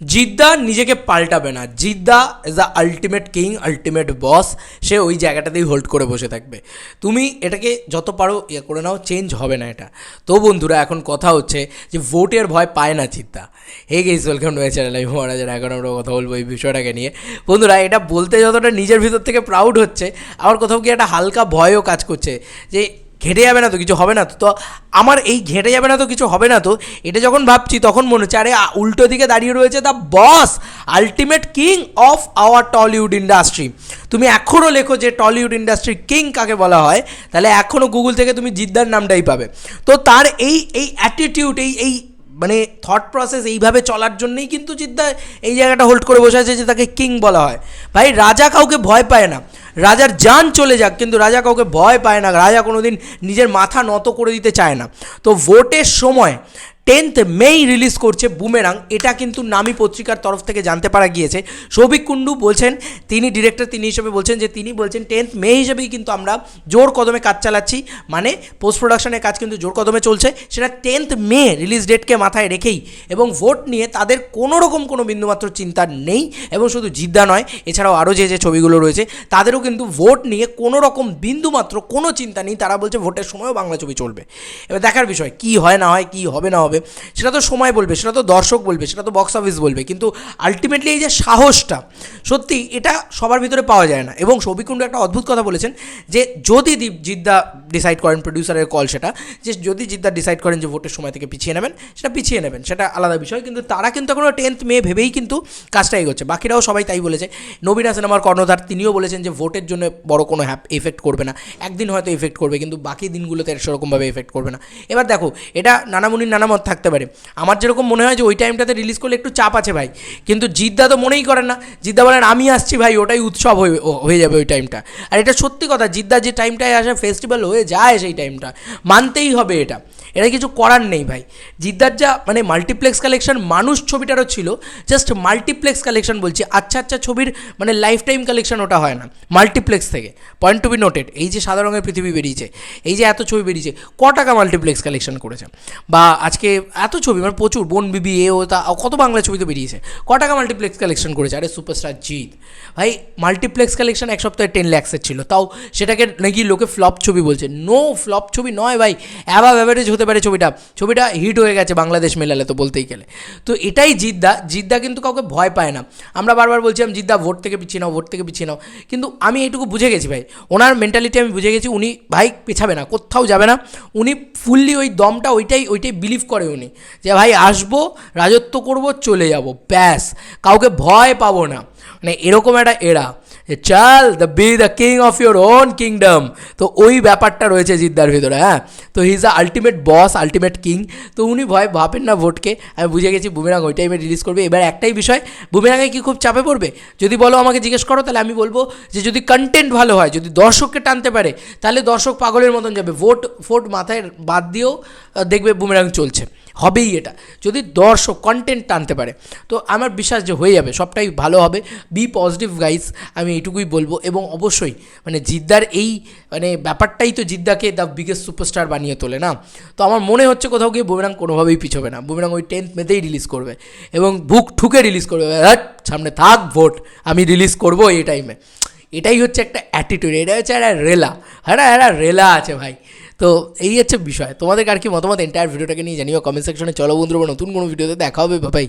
জিদ্দা নিজেকে পাল্টাবে না। Jeddah is the ultimate king ultimate boss সে ওই জায়গাটাতেই হোল্ড করে বসে থাকবে। তুমি এটাকে যত পারো ইয়ে করে নাও চেঞ্জ হবে না এটা। তো বন্ধুরা, এখন কথা হচ্ছে যে ভোটের ভয় পায় না Jeddah. Hey guys welcome to my channel আমি মহারাজের এখন আমরা কথা বলব এই বিষয়টাকে নিয়ে। বন্ধুরা, এটা বলতে যতটা নিজের ভিতর থেকে প্রাউড হচ্ছে, আমার কোথাও কি একটা হালকা ভয়ও কাজ করছে যে ঘেটে যাবে না তো, কিছু হবে না তো। তো আমার এই ঘেটে যাবে না তো, কিছু হবে না তো। এটা যখন ভাবছি, তখন মনে হচ্ছে, আরে উল্টো দিকে দাঁড়িয়ে রয়েছে the boss ultimate king of our Tollywood industry তুমি এখনও লেখো যে টলিউড ইন্ডাস্ট্রির কিং কাকে বলা হয়, তাহলে এখনও গুগল থেকে তুমি জিদ্দার নামটাই পাবে। তো তার এই এই অ্যাটিটিউড এই এই মানে থট প্রসেস এইভাবে চলার জন্যই কিন্তু জিদ্দা এই জায়গাটা হোল্ড করে বসে আছে যে তাকে কিং বলা হয়। ভাই, রাজা কাউকে ভয় পায় না। রাজার যান চলে যাক, কিন্তু রাজা কাউকে ভয় পায় না। রাজা কোনোদিন নিজের মাথা নত করে দিতে চায় না। তো ভোটের সময় টেন্থ মেই রিলিজ করছে বুমেরাং। এটা কিন্তু নামি পত্রিকার তরফ থেকে জানতে পারা গিয়েছে। সৌভিক কুণ্ডু বলছেন, তিনি ডিরেক্টর, তিনি হিসেবে বলছেন যে তিনি বলছেন, টেন্থ মে হিসেবেই কিন্তু আমরা জোর কদমে কাজ চালাচ্ছি। মানে পোস্ট প্রোডাকশনের কাজ কিন্তু জোর কদমে চলছে। সেটা টেন্থ মে রিলিজ ডেটকে মাথায় রেখেই এবং ভোট নিয়ে তাদের কোনো রকম কোনো বিন্দুমাত্র চিন্তা নেই এবং শুধু জিদ্দা নয়, এছাড়াও আরও যে যে ছবিগুলো রয়েছে, তাদেরও কিন্তু ভোট নিয়ে কোনো রকম বিন্দুমাত্র কোনো চিন্তা নেই। তারা বলছে ভোটের সময়ও বাংলা ছবি চলবে। এবার দেখার বিষয়, কি হয় না হয়, কি হবে না হবে সেটা তো সময় বলবে, সেটা তো দর্শক বলবে, সেটা তো বক্স অফিস বলবে, কিন্তু আলটিমেটলি এই যে সাহসটা, সত্যি এটা সবার ভিতরে পাওয়া যায় না। এবং সবিকুণ্ড একটা অদ্ভুত কথা বলেছেন যে যদি দীপ- জিদ্দা ডিসাইড করেন প্রডিউসারের কল সেটা, যে যদি জিদ্দার ডিসাইড করেন যে ভোটের সময় থেকে পিছিয়ে নেবেন, সেটা পিছিয়ে নেবেন, সেটা আলাদা বিষয়। কিন্তু তারা কিন্তু এখনও টেন্থ মে ভেবেই কিন্তু কাজটা এগোচ্ছে। বাকিরাও সবাই তাই বলেছে। নবীনা সিনেমার কর্ণধার, তিনিও বলেছেন যে ভোটের জন্য বড় কোনো হ্যাপ এফেক্ট করবে না। একদিন হয়তো এফেক্ট করবে, কিন্তু বাকি দিনগুলোতে সেরকমভাবে এফেক্ট করবে না। এবার দেখো, এটা নানামুনির নানা মত থাকতে পারে। আমার যেরকম মনে হয় যে ওই টাইমটাতে রিলিজ করলে একটু চাপ আছে ভাই। কিন্তু জিদ্দা তো মনেই করেন না। জিদ্দা বলেন, আমি আসছি ভাই, ওটাই উৎসব হয়ে যাবে ওই টাইমটা আর এটা সত্যি কথা জিদ্দা যে টাইমটায় আসে ফেস্টিভ্যাল হয়ে যায় সেই টাইমটা মানতেই হবে এটা। এটা কিছু করার নেই ভাই। জিদ্দার যা মানে মাল্টিপ্লেক্স কালেকশন মানুষ ছবিটারও ছিল জাস্ট মাল্টিপ্লেক্স কালেকশন বলছি। আচ্ছা আচ্ছা ছবির মানে লাইফ টাইম কালেকশন ওটা হয় না। মাল্টিপ্লেক্স থেকে। পয়েন্ট টু বি নোটেড এই যে সাদা রঙের পৃথিবী বেরিয়েছে, এই যে এত ছবি বেরিয়েছে, ক টাকা মাল্টিপ্লেক্স কালেকশন করেছে? বা আজকে এত ছবি মানে প্রচুর, বোন বিবি, এ, ও, তা কত বাংলা ছবি তো বেরিয়েছে? ক টাকা মাল্টিপ্লেক্স কালেকশন করেছে? আরে সুপারস্টার জিৎ। ভাই মাল্টিপ্লেক্স কালেকশন এক সপ্তাহে টেন ল্যাক্সের ছিল। তাও সেটাকে নাকি লোকে ফ্লপ ছবি বলছে। নো ফ্লপ ছবি নয় ভাই অ্যাভাব অ্যাভারেজ হতে পারে ছবিটা। ছবিটা হিট হয়ে গেছে বাংলাদেশ মেলালে তো বলতেই গেলে। তো এটাই জিদ্দা। জিদ্দা কিন্তু কাউকে ভয় পায় না। আমরা বারবার বলছিলাম জিদ্দা ভোট থেকে পিছিয়ে নাও ভোট থেকে পিছিয়ে নাও। কিন্তু আমি এইটুকু বুঝে গেছি ভাই। ওনার মেন্টালিটি আমি বুঝে গেছি, উনি ভাই পেছাবে না, কোথাও যাবে না। উনি ফুললি ওই দমটা, ওইটাই ওইটাই বিলিভ করে উনি। যে ভাই, আসব, রাজত্ব করব, চলে যাব, ব্যাস। কাউকে ভয় পাবো না। মানে এরকম একটা এরা চাল the be the king of your own kingdom তো ওই ব্যাপারটা রয়েছে জিদ্দার ভিতরে হ্যাঁ? তো he is the ultimate boss ultimate king তো উনি ভয়, ভাবেন না ভোটকে। আমি বুঝে গেছি, বুমেরাং ওই টাইমে রিলিজ করবে। এবার একটাই বিষয়, বুমেরাঙে কি খুব চাপে পড়বে? যদি বলো আমাকে জিজ্ঞেস করো, তাহলে আমি বলব যে যদি কন্টেন্ট ভালো হয়, যদি দর্শককে টানতে পারে, তাহলে দর্শক পাগলের মতন যাবে। ভোট ফোট মাথায় বাদ দিয়েও দেখবে বুমেরাং চলছে। হবেই এটা। যদি দর্শক কন্টেন্ট টানতে পারে। তো আমার বিশ্বাস যে হয়ে যাবে, সবটাই ভালো হবে। বি পজিটিভ গাইস আমি এইটুকুই বলব এবং অবশ্যই মানে জিদ্দার এই মানে ব্যাপারটাই তো জিদ্দাকে দ্য বিগেস্ট সুপারস্টার বানিয়ে তোলে না? তো আমার মনে হচ্ছে কোথাও গিয়ে বুমেরাং কোনোভাবেই পিছবে না। বুমেরাং ওই টেন্থ মেতেই রিলিজ করবে এবং বুক ঠুকে রিলিজ করবে। হ্যাট সামনে থাক ভোট আমি রিলিজ করব এই টাইমে এটাই হচ্ছে একটা অ্যাটিটিউড এটা হচ্ছে একটা রেলা হ্যাঁ একটা রেলা আছে ভাই। তো এই হচ্ছে বিষয়। তোমাদের আর কি মতামত? এন্টায়ার ভিডিওটাকে নিয়ে জানিও। কমেন্ট সেকশনে চলো বন্ধুরা, নতুন কোনো ভিডিওতে দেখা হবে ভাই